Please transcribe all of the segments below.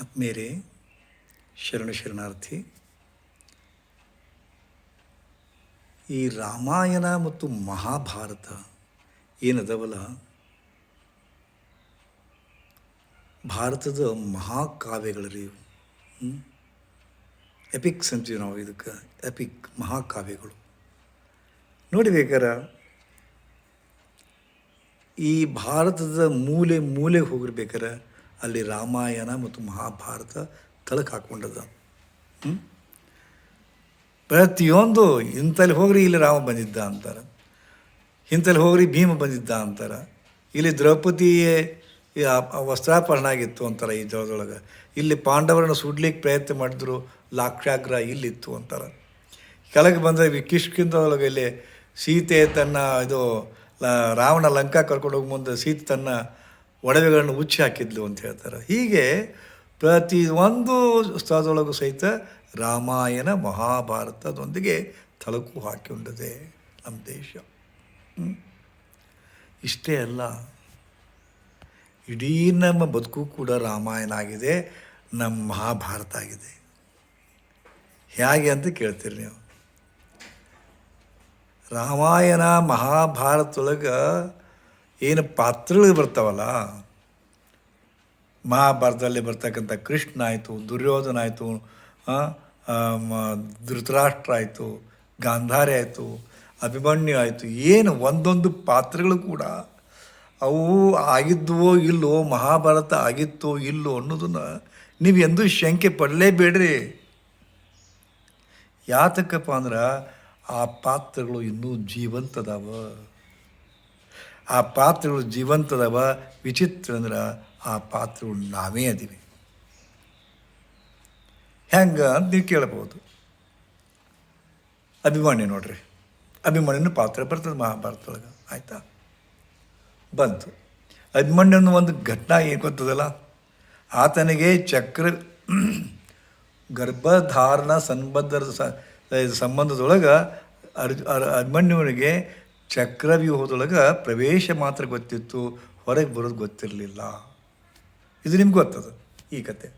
ಆತ್ಮೀಯರೇ ಶರಣ ಶರಣಾರ್ಥಿ ಈ ರಾಮಾಯಣ ಮತ್ತು ಮಹಾಭಾರತ ಏನದವಲ್ಲ? ಭಾರತದ ಮಹಾಕಾವ್ಯಗಳರಿ ಎಪಿಕ್ಸ್ ಅಂತೀವಿ ನಾವು ಇದಕ್ಕೆ ಎಪಿಕ್ ಮಹಾಕಾವ್ಯಗಳು. ನೋಡಿ ಈ ಭಾರತದ ಮೂಲೆ ಮೂಲೆ ಹೋಗಿರ್ಬೇಕಾರೆ ಅಲ್ಲಿ ರಾಮಾಯಣ ಮತ್ತು ಮಹಾಭಾರತ ತಳಕ್ಕೆ ಹಾಕ್ಕೊಂಡದ? ಪ್ರತಿಯೊಂದು ಇಂಥಲ್ಲಿ ಹೋಗ್ರಿ ಇಲ್ಲಿ ರಾಮ ಬಂದಿದ್ದ ಅಂತಾರೆ. ಇಂಥಲ್ಲಿ ಹೋಗ್ರಿ ಭೀಮ ಬಂದಿದ್ದ ಅಂತಾರೆ. ಇಲ್ಲಿ ದ್ರೌಪದಿಯೇ ವಸ್ತ್ರಾಪರಣ ಆಗಿತ್ತು ಅಂತಾರೆ ಈ ಜಗದೊಳಗೆ ಇಲ್ಲಿ ಪಾಂಡವರನ್ನು ಸುಡ್ಲಿಕ್ಕೆ ಪ್ರಯತ್ನ ಮಾಡಿದ್ರು ಲಾಕ್ಷಾಗ್ರ ಇಲ್ಲಿತ್ತು ಅಂತಾರೆ. ಕೆಳಗೆ ಬಂದರೆ ಕಿಷ್ಕಿಂದ ಒಳಗೆ ಇಲ್ಲಿ ಸೀತೆ ತನ್ನ ಇದು ರಾವಣ ಲಂಕಾ ಕರ್ಕೊಂಡು ಹೋಗಿ ಮುಂದೆ ಸೀತೆ ತನ್ನ ಒಡವೆಗಳನ್ನು ಉಚ್ಚಿ ಹಾಕಿದ್ಲು ಅಂತ ಹೇಳ್ತಾರೆ. ಹೀಗೆ ಪ್ರತಿ ಒಂದು ಸ್ಥಳದೊಳಗೂ ಸಹಿತ ರಾಮಾಯಣ ಮಹಾಭಾರತದೊಂದಿಗೆ ತಳಕು ಹಾಕಿಕೊಂಡಿದೆ ನಮ್ಮ ದೇಶ. ಇಷ್ಟೇ ಅಲ್ಲ, ಇಡೀ ನಮ್ಮ ಬದುಕು ಕೂಡ ರಾಮಾಯಣ ಆಗಿದೆ, ನಮ್ಮ ಮಹಾಭಾರತ ಆಗಿದೆ. ಹೇಗೆ ಅಂತ ಕೇಳ್ತೀರಿ ನೀವು. ರಾಮಾಯಣ ಮಹಾಭಾರತದೊಳಗೆ ಏನು ಪಾತ್ರಗಳು ಬರ್ತಾವಲ್ಲ? ಮಹಾಭಾರತದಲ್ಲಿ ಬರ್ತಕ್ಕಂಥ ಕೃಷ್ಣ ಆಯಿತು, ದುರ್ಯೋಧನ ಆಯಿತು ಧೃತರಾಷ್ಟ್ರ ಆಯಿತು, ಗಾಂಧಾರಿ ಆಯಿತು, ಅಭಿಮನ್ಯು ಆಯಿತು, ಏನು ಒಂದೊಂದು ಪಾತ್ರಗಳು ಕೂಡ ಅವು ಆಗಿದ್ವೋ ಇಲ್ಲೋ, ಮಹಾಭಾರತ ಆಗಿತ್ತೋ ಇಲ್ಲೋ ಅನ್ನೋದನ್ನು ನೀವು ಎಂದೂ ಶಂಕೆ ಪಡಲೇಬೇಡ್ರಿ. ಯಾತಕ್ಕಪ್ಪ ಅಂದ್ರೆ ಆ ಪಾತ್ರಗಳು ಇನ್ನೂ ಜೀವಂತದವ. ಆ ಪಾತ್ರಗಳು ಜೀವಂತದವ, ವಿಚಿತ್ರ ಅಂದ್ರೆ ಆ ಪಾತ್ರಗಳು ನಾವೇ ಅದೀವಿ. ಹೆಂಗೆ ಅಂತ ನೀವು ಕೇಳ್ಬೋದು ಅಭಿಮಾನಿ ನೋಡ್ರಿ. ಅಭಿಮಾನಿನ ಪಾತ್ರ ಬರ್ತದೆ ಮಹಾಭಾರತದೊಳಗೆ. ಆಯಿತಾ? ಬಂತು. ಅಭಿಮನ್ಯನ ಒಂದು ಘಟನಾ ಏನು ಗೊತ್ತದಲ್ಲ? ಆತನಿಗೆ ಚಕ್ರ, ಗರ್ಭಧಾರಣ ಸಂಬಂಧದ ಸಂಬಂಧದೊಳಗೆ ಅರ್ಜು ಅರ್- ಅಭಿಮನ್ಯುವಿನಿಗೆ ಚಕ್ರವ್ಯೂಹದೊಳಗೆ ಪ್ರವೇಶ ಮಾತ್ರ ಗೊತ್ತಿತ್ತು, ಹೊರಗೆ ಬರೋದು ಗೊತ್ತಿರಲಿಲ್ಲ. ಇದು ನಿಮ್ಗೆ ಗೊತ್ತದ? ಈ ಕತೆ.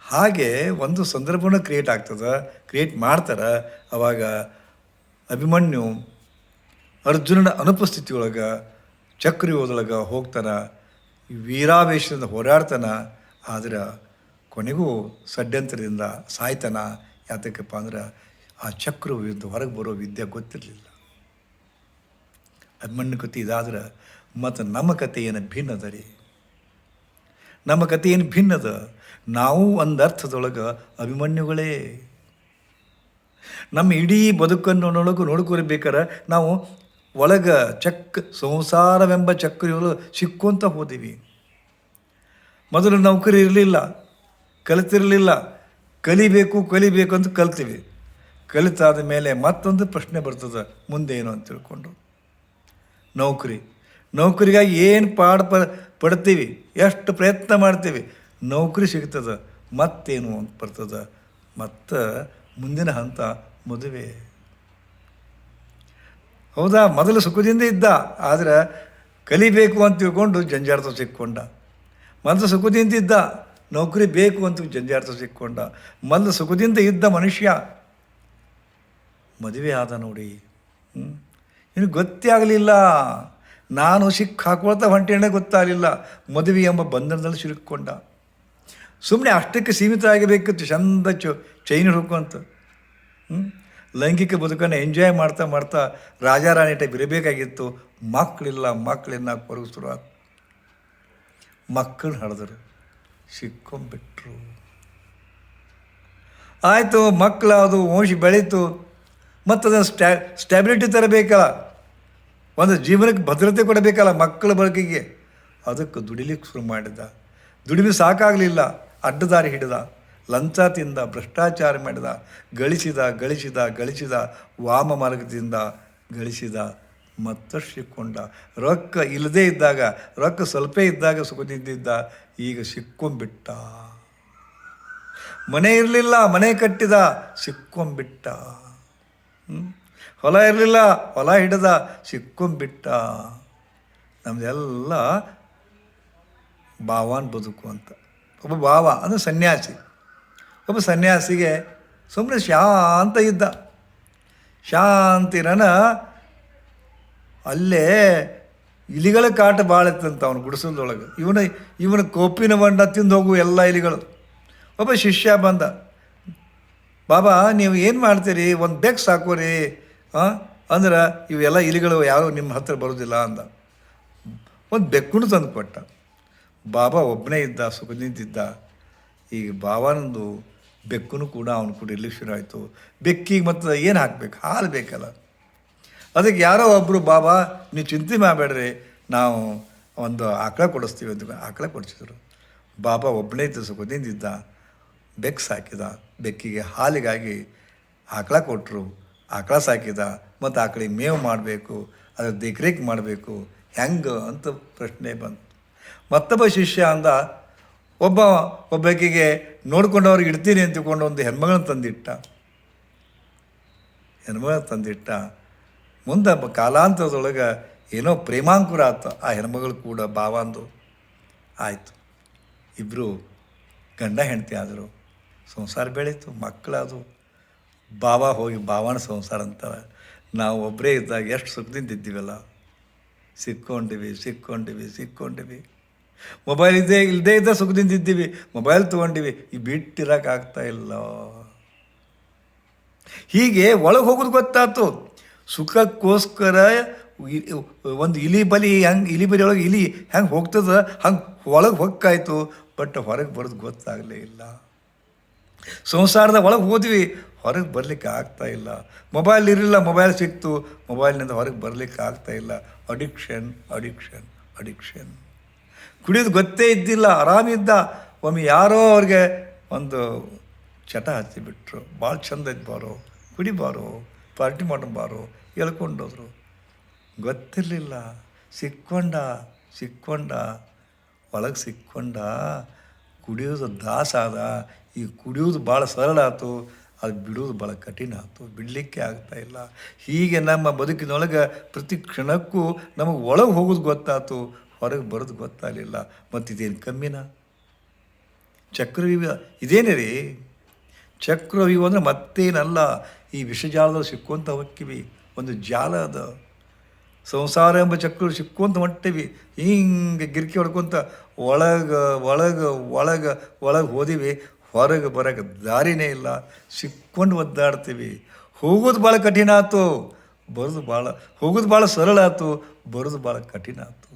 ಹಾಗೆ ಒಂದು ಸಂದರ್ಭನ ಕ್ರಿಯೇಟ್ ಆಗ್ತದೆ ಕ್ರಿಯೇಟ್ ಮಾಡ್ತಾರೆ, ಅವಾಗ ಅಭಿಮನ್ಯು ಅರ್ಜುನನ ಅನುಪಸ್ಥಿತಿಯೊಳಗೆ ಚಕ್ರವ್ಯೂಹದೊಳಗೆ ಹೋಗ್ತಾನೆ, ವೀರಾವೇಶದಿಂದ ಹೋರಾಡ್ತಾನೆ, ಆದರೆ ಕೊನೆಗೂ ಷಡ್ಯಂತ್ರದಿಂದ ಸಾಯ್ತಾನ ಯಾತಕ್ಕಪ್ಪ ಅಂದ್ರೆ ಆ ಚಕ್ರವ್ಯೂಹದ ಹೊರಗೆ ಬರೋ ವಿದ್ಯೆ ಗೊತ್ತಿರಲಿಲ್ಲ. ಅಭಿಮನ್ಯು ಕತೆ ಇದಾದ್ರೆ ಮತ್ತು ನಮ್ಮ ಕತೆ ಏನು ಭಿನ್ನದ ರೀ? ನಮ್ಮ ಕತೆ ಏನು ಭಿನ್ನದ? ನಾವು ಒಂದು ಅರ್ಥದೊಳಗೆ ಅಭಿಮನ್ಯುಗಳೇ. ನಮ್ಮ ಇಡೀ ಬದುಕನ್ನು ನೋಡೋಕೆ ನೋಡ್ಕೊಳ್ಬೇಕಾರೆ ನಾವು ಒಳಗೆ ಚಕ್ ಸಂಸಾರವೆಂಬ ಚಕ್ರಿಗಳು ಸಿಕ್ಕೊಂತ ಹೋದೀವಿ. ಮೊದಲು ನೌಕರಿ ಇರಲಿಲ್ಲ ಕಲಿತಿರಲಿಲ್ಲ. ಕಲಿಬೇಕು ಕಲಿಬೇಕು ಅಂತ ಕಲ್ತೀವಿ. ಕಲಿತಾದ ಮೇಲೆ ಮತ್ತೊಂದು ಪ್ರಶ್ನೆ ಬರ್ತದೆ ಮುಂದೇನು ಅಂತ ತಿಳ್ಕೊಂಡು. ನೌಕರಿ. ನೌಕರಿಗಾಗಿ ಏನು ಪಾಡು ಪ, ಪಡ್ತೀವಿ? ಎಷ್ಟು ಪ್ರಯತ್ನ ಮಾಡ್ತೀವಿ? ನೌಕರಿ ಸಿಗ್ತದೆ, ಮತ್ತೇನು ಅಂತ ಬರ್ತದೆ? ಮತ್ತು ಮುಂದಿನ ಹಂತ ಮದುವೆ. ಹೌದಾ? ಮೊದಲು ಸುಖದಿಂದ ಇದ್ದ, ಆದರೆ ಕಲಿಬೇಕು ಅಂತ ತಿಳ್ಕೊಂಡು ಜಂಜಾಟ ಸಿಕ್ಕೊಂಡ. ಮೊದಲು ಸುಖದಿಂದ ಇದ್ದ, ನೌಕರಿ ಬೇಕು ಅಂತ ಜಂಜಾಟ ಸಿಕ್ಕೊಂಡ. ಮೊದಲು ಸುಖದಿಂದ ಇದ್ದ ಮನುಷ್ಯ ಮದುವೆ ಆದ ನೋಡಿ. ಹ್ಮ್? ಇನ್ನು ಗೊತ್ತೇ ಆಗಲಿಲ್ಲ. ನಾನು ಸಿಕ್ಕ ಹಾಕೊಳ್ತಾ ಹೊಂಟೇನೆ ಗೊತ್ತಾಗಲಿಲ್ಲ. ಮದುವೆ ಎಂಬ ಬಂಧನದಲ್ಲಿ ಸಿಲುಕೊಂಡ ಸುಮ್ಮನೆ ಅಷ್ಟಕ್ಕೆ ಸೀಮಿತ ಆಗಬೇಕಿತ್ತು ಚಂದ ಚೊ ಚೈನ್ ಹುಡುಕುವಂತ? ಲೈಂಗಿಕ ಬದುಕನ್ನು ಎಂಜಾಯ್ ಮಾಡ್ತಾ ಮಾಡ್ತಾ ರಾಜಾರಾಣಿ ಟೈಪ್ ಇರಬೇಕಾಗಿತ್ತು ಮಕ್ಕಳಿಲ್ಲ ಮಕ್ಕಳಿಲ್ಲ ಕೊರಗು ಶುರು ಮಕ್ಕಳನ್ನ ಹಡಿದ್ರು. ಸಿಕ್ಕೊಂಬಿಟ್ರು. ಆಯಿತು ಮಕ್ಕಳು ಅದು ವಂಶ ಬೆಳೀತು. ಮತ್ತು ಅದನ್ನು ಸ್ಟ್ಯಾ ಸ್ಟ್ಯಾಬಿಲಿಟಿ ತರಬೇಕಲ್ಲ ಒಂದು ಜೀವನಕ್ಕೆ ಭದ್ರತೆ ಕೊಡಬೇಕಲ್ಲ ಮಕ್ಕಳ ಬಳಕೆಗೆ. ಅದಕ್ಕೆ ದುಡಿಲಿಕ್ಕೆ ಶುರು ಮಾಡಿದ. ದುಡಿಮೆ ಸಾಕಾಗಲಿಲ್ಲ, ಅಡ್ಡದಾರಿ ಹಿಡಿದ. ಲಂಚ ತಿಂದ, ಭ್ರಷ್ಟಾಚಾರ ಮಾಡಿದ. ಗಳಿಸಿದ ಗಳಿಸಿದ ಗಳಿಸಿದ, ವಾಮ ಮಾರ್ಗದಿಂದ ಗಳಿಸಿದ. ಮತ್ತಷ್ಟು ಸಿಕ್ಕೊಂಡ. ರೊಕ್ಕ ಇಲ್ಲದೇ ಇದ್ದಾಗ, ರೊಕ್ಕ ಸ್ವಲ್ಪ ಇದ್ದಾಗ ಸುಖದಿಂದಿದ್ದ ಈಗ ಸಿಕ್ಕೊಂಬಿಟ್ಟ ಮನೆ ಇರಲಿಲ್ಲ, ಮನೆ ಕಟ್ಟಿದ ಸಿಕ್ಕೊಂಬಿಟ್ಟ ಹ್ಮ್? ಹೊಲ ಇರಲಿಲ್ಲ, ಹೊಲ ಹಿಡಿದ ಸಿಕ್ಕೊಂಬಿಟ್ಟ ನಮ್ದೆಲ್ಲ ಭಾವಾನ್ ಬದುಕು ಅಂತ. ಒಬ್ಬ ಭಾವ, ಅಂದರೆ ಸನ್ಯಾಸಿ. ಒಬ್ಬ ಸನ್ಯಾಸಿಗೆ ಸುಮ್ಮನೆ ಶಾಂತ ಇದ್ದ. ಶಾಂತಿರನ ಅಲ್ಲೇ ಇಲಿಗಳ ಕಾಟ ಭಾಳ ಇತ್ತಂತ ಅವನು ಗುಡಿಸಲದೊಳಗೆ ಇವನ ಇವನ ಕೋಪಿನ ಬಣ್ಣ ತಿಂದು ಹೋಗುವ ಎಲ್ಲ ಇಲಿಗಳು. ಒಬ್ಬ ಶಿಷ್ಯ ಬಂದ. ಬಾಬಾ, ನೀವು ಏನು ಮಾಡ್ತೀರಿ? ಒಂದು ಬೆಕ್ ಸಾಕೋರಿ ಅಂದ್ರೆ ಇವೆಲ್ಲ ಇಲಿಗಳು ಯಾರು ನಿಮ್ಮ ಹತ್ರ ಬರೋದಿಲ್ಲ ಅಂದ. ಒಂದು ಬೆಕ್ಕುನು ತಂದು ಕೊಟ್ಟ ಬಾಬಾ ಒಬ್ಬನೇ ಇದ್ದ ಸುಖ ನಿಂತಿದ್ದ ಈಗ ಬಾಬಾನಂದು ಬೆಕ್ಕುನು ಕೂಡ ಅವನು ಕೂಡ ಇಲ್ಲಿ ಶುರು ಆಯಿತು? ಬೆಕ್ಕಿಗೆ ಮತ್ತು ಏನು ಹಾಕ್ಬೇಕು? ಹಾಲು ಬೇಕಲ್ಲ. ಅದಕ್ಕೆ ಯಾರೋ ಒಬ್ಬರು ಬಾಬಾ, ನೀವು ಚಿಂತೆ ಮಾಡಬೇಡ್ರಿ. ನಾವು ಒಂದು ಆಕಳ ಕೊಡಿಸ್ತೀವಿ ಅಂತ ಆಕಳ ಕೊಡಿಸಿದ್ರು. ಬಾಬಾ ಒಬ್ಬನೇ ಇದ್ದ ಸುಖದಿಂದಿದ್ದ ಬೆಕ್ಕು ಸಾಕಿದ ಬೆಕ್ಕಿಗೆ ಹಾಲಿಗಾಗಿ ಆಕಳ ಕೊಟ್ಟರು ಆಕಳ ಸಾಕಿದ, ಮತ್ತು ಆಕಳಿಗೆ ಮೇವು ಮಾಡಬೇಕು, ಅದ್ರ ದೇಖರೇಖ್ ಮಾಡಬೇಕು, ಹೆಂಗೆ ಅಂತ ಪ್ರಶ್ನೆ ಬಂತು. ಮತ್ತೊಬ್ಬ ಶಿಷ್ಯ ಅಂದ, ಒಬ್ಬ, ಒಬ್ಬಾಕಿಗೆ ನೋಡ್ಕೊಂಡವ್ರಿಗೆ ಇಡ್ತೀನಿ ಅಂತ ತಿಳ್ಕೊಂಡು ಒಂದು ಹೆಣ್ಮಗಳನ್ನ ತಂದಿಟ್ಟ. ಹೆಣ್ಮಗಳನ್ನ ತಂದಿಟ್ಟ. ಮುಂದೆ ಕಾಲಾಂತರದೊಳಗೆ ಏನೋ ಪ್ರೇಮಾಂಕುರ ಆಯ್ತು ಆ ಹೆಣ್ಮಗಳು ಕೂಡ ಭಾವಂದು ಆಯಿತು. ಇಬ್ಬರು ಗಂಡ ಹೆಂಡತಿ ಆದರು. ಸಂಸಾರ ಬೆಳೀತು ಮಕ್ಕಳದು ಬಾವ ಹೋಗಿ ಭಾವನ ಸಂಸಾರ ಅಂತಾರೆ. ನಾವು ಒಬ್ಬರೇ ಇದ್ದಾಗ ಎಷ್ಟು ಸುಖದಿಂದ ಇದ್ದೀವಲ್ಲ. ಸಿಕ್ಕೊಂಡಿವಿ ಸಿಕ್ಕೊಂಡಿವಿ ಸಿಕ್ಕೊಂಡಿವಿ. ಮೊಬೈಲ್ ಇದ್ದೇ ಇಲ್ಲದೇ ಇದ್ದ ಸುಖದಿಂದ ಇದ್ದೀವಿ. ಮೊಬೈಲ್ ತೊಗೊಂಡಿವಿ. ಈ ಬಿಟ್ಟಿರೋಕ್ಕಾಗ್ತಾ ಇಲ್ಲ. ಹೀಗೆ ಒಳಗೆ ಹೋಗೋದು ಗೊತ್ತಾಯ್ತು ಸುಖಕ್ಕೋಸ್ಕರ ಒಂದು ಇಲಿ ಬಲಿ ಹೆಂಗೆ, ಇಲಿ ಬಲಿ ಒಳಗೆ ಇಲಿ ಹೆಂಗೆ ಹೋಗ್ತದ, ಹಂಗೆ ಒಳಗೆ ಹೊಕ್ಕಾಯಿತು ಬಟ್ ಹೊರಗೆ ಬರೋದು ಗೊತ್ತಾಗಲೇ ಇಲ್ಲ. ಸಂಸಾರದ ಒಳಗೆ ಹೋದ್ವಿ. ಹೊರಗೆ ಬರಲಿಕ್ಕೆ ಆಗ್ತಾ ಇಲ್ಲ. ಮೊಬೈಲ್ ಇರಲಿಲ್ಲ ಮೊಬೈಲ್ ಸಿಕ್ತು. ಮೊಬೈಲ್ನಿಂದ ಹೊರಗೆ ಬರಲಿಕ್ಕೆ ಆಗ್ತಾ ಇಲ್ಲ. ಅಡಿಕ್ಷನ್ ಅಡಿಕ್ಷನ್ ಅಡಿಕ್ಷನ್ ಕುಡಿಯೋದು ಗೊತ್ತೇ ಇದ್ದಿಲ್ಲ, ಆರಾಮಿದ್ದ. ಒಮ್ಮೆ ಯಾರೋ ಅವ್ರಿಗೆ ಒಂದು ಚಟ ಹಚ್ಚಿಬಿಟ್ರು ಭಾಳ ಚಂದ ಬಾರೋ. ಕುಡಿಬಾರೋ ಪಾರ್ಟಿ ಮಾಡೋ ಬಾರೋ. ಹೇಳ್ಕೊಂಡೋದ್ರು ಗೊತ್ತಿರಲಿಲ್ಲ. ಸಿಕ್ಕೊಂಡ ಸಿಕ್ಕೊಂಡ. ಒಳಗೆ ಸಿಕ್ಕೊಂಡ. ಕುಡಿಯೋದು ದಾಸ ಆದ. ಈ ಕುಡಿಯೋದು ಭಾಳ ಸರಳ ಆಯ್ತು ಅದು ಬಿಡೋದು ಭಾಳ ಕಠಿಣ. ಆಯಿತು ಬಿಡಲಿಕ್ಕೆ ಆಗ್ತಾ ಇಲ್ಲ. ಹೀಗೆ ನಮ್ಮ ಬದುಕಿನೊಳಗೆ ಪ್ರತಿ ಕ್ಷಣಕ್ಕೂ ನಮಗೆ ಒಳಗೆ ಹೋಗೋದು ಗೊತ್ತಾಯ್ತು ಹೊರಗೆ ಬರೋದು ಗೊತ್ತಾಗಲಿಲ್ಲ. ಮತ್ತು ಇದೇನು ಕಮ್ಮಿನ? ಚಕ್ರವ್ಯೂಹ ಇದೇನೇ ರೀ? ಚಕ್ರವ್ಯೂಹ ಅಂದರೆ ಮತ್ತೇನಲ್ಲ, ಈ ವಿಷಜಾಲದಲ್ಲಿ ಸಿಕ್ಕುವಂಥ ಹೊಕ್ಕಿವಿ ಒಂದು ಜಾಲ ಅದ. ಸಂಸಾರ ಎಂಬ ಚಕ್ರ ಸಿಕ್ಕುವಂಥ ಹೊಂಟಿವಿ ಹಿಂಗೆ ಗಿರ್ಕಿ ಹೊಡ್ಕೊಂತ ಒಳಗೆ ಒಳಗೆ ಒಳಗೆ ಒಳಗೆ ಹೋದಿವಿ. ಹೊರಗೆ ಬರೋಕೆ ದಾರಿನೇ ಇಲ್ಲ. ಸಿಕ್ಕೊಂಡು ಒದ್ದಾಡ್ತೀವಿ. ಹೋಗೋದು ಭಾಳ ಕಠಿಣ ಆಯ್ತು ಬರೋದು ಭಾಳ, ಹೋಗೋದು ಭಾಳ ಸರಳ ಆಯ್ತು ಬರೋದು ಭಾಳ ಕಠಿಣ ಆಯ್ತು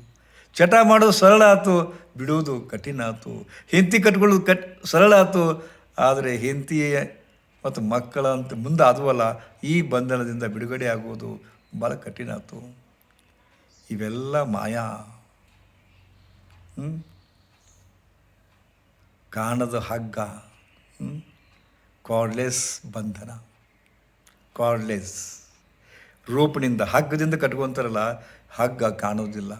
ಚಟ ಮಾಡೋದು ಸರಳ ಆಯ್ತು ಬಿಡೋದು ಕಠಿಣ ಆಯ್ತು ಹೆಂತಿ ಕಟ್ಕೊಳ್ಳೋದು ಕಟ್, ಸರಳ ಆಯ್ತು ಆದರೆ ಹೆಂತಿಯೇ ಮತ್ತು ಮಕ್ಕಳ ಅಂತ ಮುಂದೆ ಅದುವಲ್ಲ ಈ ಬಂಧನದಿಂದ ಬಿಡುಗಡೆ ಆಗೋದು ಭಾಳ ಕಠಿಣ ಆಯ್ತು ಇವೆಲ್ಲ ಮಾಯಾ. ಹ್ಮ್? ಕಾಣದ ಹಗ್ಗ ಕಾರ್ಡ್ಲೆಸ್ ಬಂಧನ. ಕಾರ್ಡ್ಲೆಸ್ ರೋಪ್ನಿಂದ ಹಗ್ಗದಿಂದ ಕಟ್ಕೊಂತಾರಲ್ಲ, ಹಗ್ಗ ಕಾಣೋದಿಲ್ಲ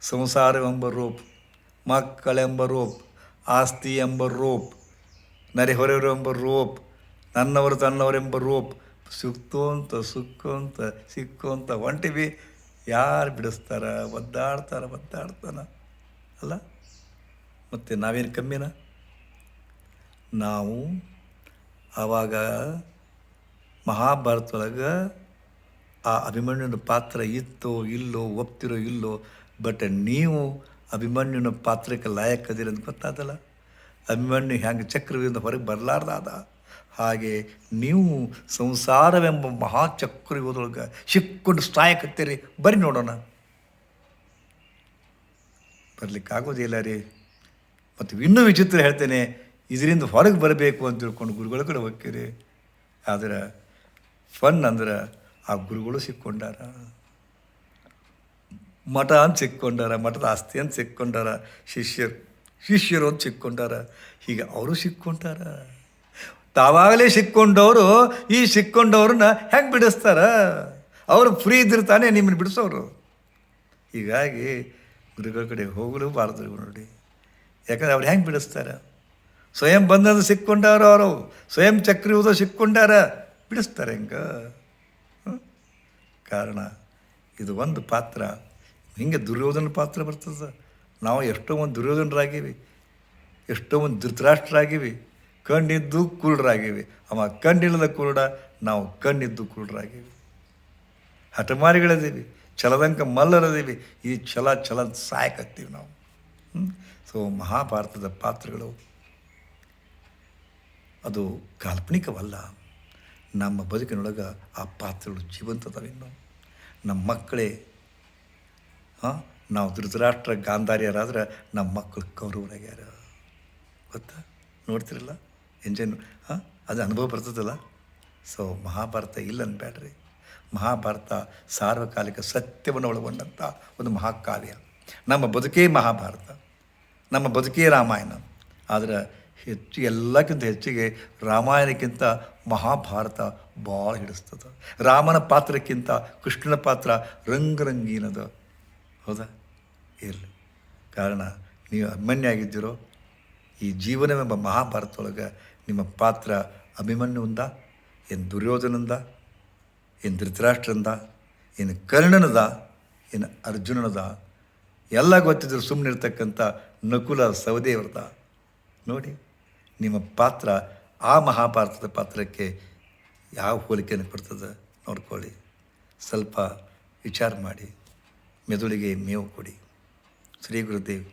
ಸಂಸಾರವೆಂಬ ರೋಪ್, ಮಕ್ಕಳೆಂಬ ರೋಪ್ ಆಸ್ತಿ ಎಂಬ ರೋಪ್ ನರಿಹೊರೆಯವರು ಎಂಬ ರೋಪ್, ನನ್ನವರು ತನ್ನವರೆಂಬ ರೋಪ್, ಸುಕ್ತೋಂತ, ಸುಕ್ಕೋಂತ, ಸಿಕ್ಕೋಂತ ಹೊಂಟಿವಿ ಯಾರು ಬಿಡಿಸ್ತಾರ? ಒದ್ದಾಡ್ತಾರ, ಒದ್ದಾಡ್ತಾನ. ಅಲ್ಲ? ಮತ್ತು ನಾವೇನು ಕಮ್ಮಿನ? ನಾವು ಆವಾಗ ಮಹಾಭಾರತದೊಳಗೆ ಆ ಅಭಿಮನ್ಯುನ ಪಾತ್ರ ಇತ್ತೋ ಇಲ್ಲೋ ಒಪ್ತಿರೋ ಇಲ್ಲೋ ಬಟ್ ನೀವು ಅಭಿಮನ್ಯುನ ಪಾತ್ರಕ್ಕೆ ಲಾಯಕ್ಕದಿರಿ ಅಂತ ಗೊತ್ತಾದಲ್ಲ ಅಭಿಮನ್ಯು ಹೆಂಗೆ ಚಕ್ರವಿಂದ ಹೊರಗೆ ಬರಲಾರ್ದಾದ? ಹಾಗೆ ನೀವು ಸಂಸಾರವೆಂಬ ಮಹಾಚಕ್ರ ಇವುದೊಳಗೆ ಸಿಕ್ಕೊಂಡು ಸಾಯಕತ್ತೀರಿ ಬರೀ ನೋಡೋಣ. ಬರಲಿಕ್ಕಾಗೋದಿಲ್ಲ ರೀ. ಮತ್ತು ಇನ್ನೂ ವಿಚಿತ್ರ ಹೇಳ್ತೇನೆ, ಇದರಿಂದ ಹೊರಗೆ ಬರಬೇಕು ಅಂತ ತಿಳ್ಕೊಂಡು ಗುರುಗಳ ಕಡೆ ಹೋಗ್ತೀರಿ. ಆದರೆ ಫನ್ ಅಂದ್ರೆ ಆ ಗುರುಗಳು ಸಿಕ್ಕೊಂಡಾರ. ಮಠ ಅಂತ ಸಿಕ್ಕೊಂಡಾರ, ಮಠದ ಆಸ್ತಿ ಅಂತ ಸಿಕ್ಕೊಂಡಾರ, ಶಿಷ್ಯರು ಶಿಷ್ಯರು ಅಂತ ಸಿಕ್ಕೊಂಡಾರ, ಹೀಗೆ ಅವರು ಸಿಕ್ಕೊಂಡಾರ. ತಾವಾಗಲೇ ಸಿಕ್ಕೊಂಡವರು, ಈ ಸಿಕ್ಕೊಂಡವ್ರನ್ನ ಹೆಂಗೆ ಬಿಡಿಸ್ತಾರ? ಅವರು ಫ್ರೀ ಇದ್ದಿರ್ತಾನೆ ತಾನೇ ನಿಮ್ಮನ್ನು ಬಿಡಿಸೋರು. ಹೀಗಾಗಿ ಗುರುಗಳ ಕಡೆ ಹೋಗಲು ಬಾರದು ನೋಡಿ ಯಾಕಂದ್ರೆ ಅವ್ರು ಹೆಂಗೆ ಬಿಡಿಸ್ತಾರೆ? ಸ್ವಯಂ ಬಂಧನ ಸಿಕ್ಕೊಂಡಾರ ಅವರು? ಸ್ವಯಂ ಚಕ್ರಯುಧ ಸಿಕ್ಕೊಂಡಾರ ಬಿಡಿಸ್ತಾರೆ ಹೆಂಗೆ? ಕಾರಣ, ಇದು ಒಂದು ಪಾತ್ರ. ಹಿಂಗೆ ದುರ್ಯೋಧನ ಪಾತ್ರ ಬರ್ತದೆ. ನಾವು ಎಷ್ಟೋ ಒಂದು ದುರ್ಯೋಧನರಾಗೀವಿ. ಎಷ್ಟೋ ಒಂದು ಧೃತರಾಷ್ಟ್ರಾಗಿವಿ ಕಣ್ಣಿದ್ದು ಕುರುಡರಾಗಿವಿ. ಅವ ಕಣ್ಣಿಲ್ಲದ ಕುರುಡ, ನಾವು ಕಣ್ಣಿದ್ದು ಕುರುಡರಾಗಿವಿ. ಹಠಮಾರಿಗಳದೀವಿ ಛಲದಂಕ ಮಲ್ಲರದೀವಿ ಈ ಛಲ ಛಲ ಸಾಯಕತ್ತೀವಿ ನಾವು. ಸೊ ಮಹಾಭಾರತದ ಪಾತ್ರಗಳು. ಅದು ಕಾಲ್ಪನಿಕವಲ್ಲ. ನಮ್ಮ ಬದುಕಿನೊಳಗೆ ಆ ಪಾತ್ರಗಳು ಜೀವಂತದವಿನ್ನು ನಮ್ಮ ಮಕ್ಕಳೇ ಹಾಂ ನಾವು ಧೃತರಾಷ್ಟ್ರ ಗಾಂಧಾರ್ಯರಾದ್ರೆ ನಮ್ಮ ಮಕ್ಕಳು ಕೌರವರಾಗ್ಯಾರ. ಗೊತ್ತಾ? ನೋಡ್ತಿರಲ್ಲ? ಎಂಜಾಯ್ ಹಾಂ ಅದು ಅನುಭವ ಬರ್ತದಲ್ಲ? ಸೊ ಮಹಾಭಾರತ ಇಲ್ಲ ಅನ್ಬೇಡ್ರಿ ಮಹಾಭಾರತ ಸಾರ್ವಕಾಲಿಕ ಸತ್ಯವನ್ನು ಒಳಗೊಂಡಂಥ ಒಂದು ಮಹಾಕಾವ್ಯ. ನಮ್ಮ ಬದುಕೇ ಮಹಾಭಾರತ. ನಮ್ಮ ಬದುಕೇ ರಾಮಾಯಣ. ಆದರೆ ಹೆಚ್ಚು ಎಲ್ಲಕ್ಕಿಂತ ಹೆಚ್ಚಿಗೆ ರಾಮಾಯಣಕ್ಕಿಂತ ಮಹಾಭಾರತ ಭಾಳ ಹಿಡಿಸ್ತದೆ. ರಾಮನ ಪಾತ್ರಕ್ಕಿಂತ ಕೃಷ್ಣನ ಪಾತ್ರ ರಂಗರಂಗೀನದ. ಹೌದಾ? ಇರಲಿ. ಕಾರಣ, ನೀವು ಅಭಿಮನ್ಯ ಆಗಿದ್ದೀರೋ ಈ ಜೀವನವೆಂಬ ಮಹಾಭಾರತದೊಳಗೆ ನಿಮ್ಮ ಪಾತ್ರ ಅಭಿಮನ್ಯುಂದ ಏನು ದುರ್ಯೋಧನಂದ ಏನು ಧೃತರಾಷ್ಟ್ರಂದ ಏನು ಕರ್ಣನದ ಏನು ಅರ್ಜುನನದ. ಎಲ್ಲ ಗೊತ್ತಿದ್ರು ಸುಮ್ಮನೆ ಇರ್ತಕ್ಕಂಥ ನಕುಲ ವ್ರತ ನೋಡಿ, ನಿಮ್ಮ ಪಾತ್ರ ಆ ಮಹಾಭಾರತದ ಪಾತ್ರಕ್ಕೆ ಯಾವ ಹೋಲಿಕೆಯನ್ನು ಕೊಡ್ತದೆ ನೋಡ್ಕೊಳ್ಳಿ. ಸ್ವಲ್ಪ ವಿಚಾರ ಮಾಡಿ, ಮೆದುಳಿಗೆ ಮೇವು ಕೊಡಿ. ಶ್ರೀ ಗುರುದೇವ್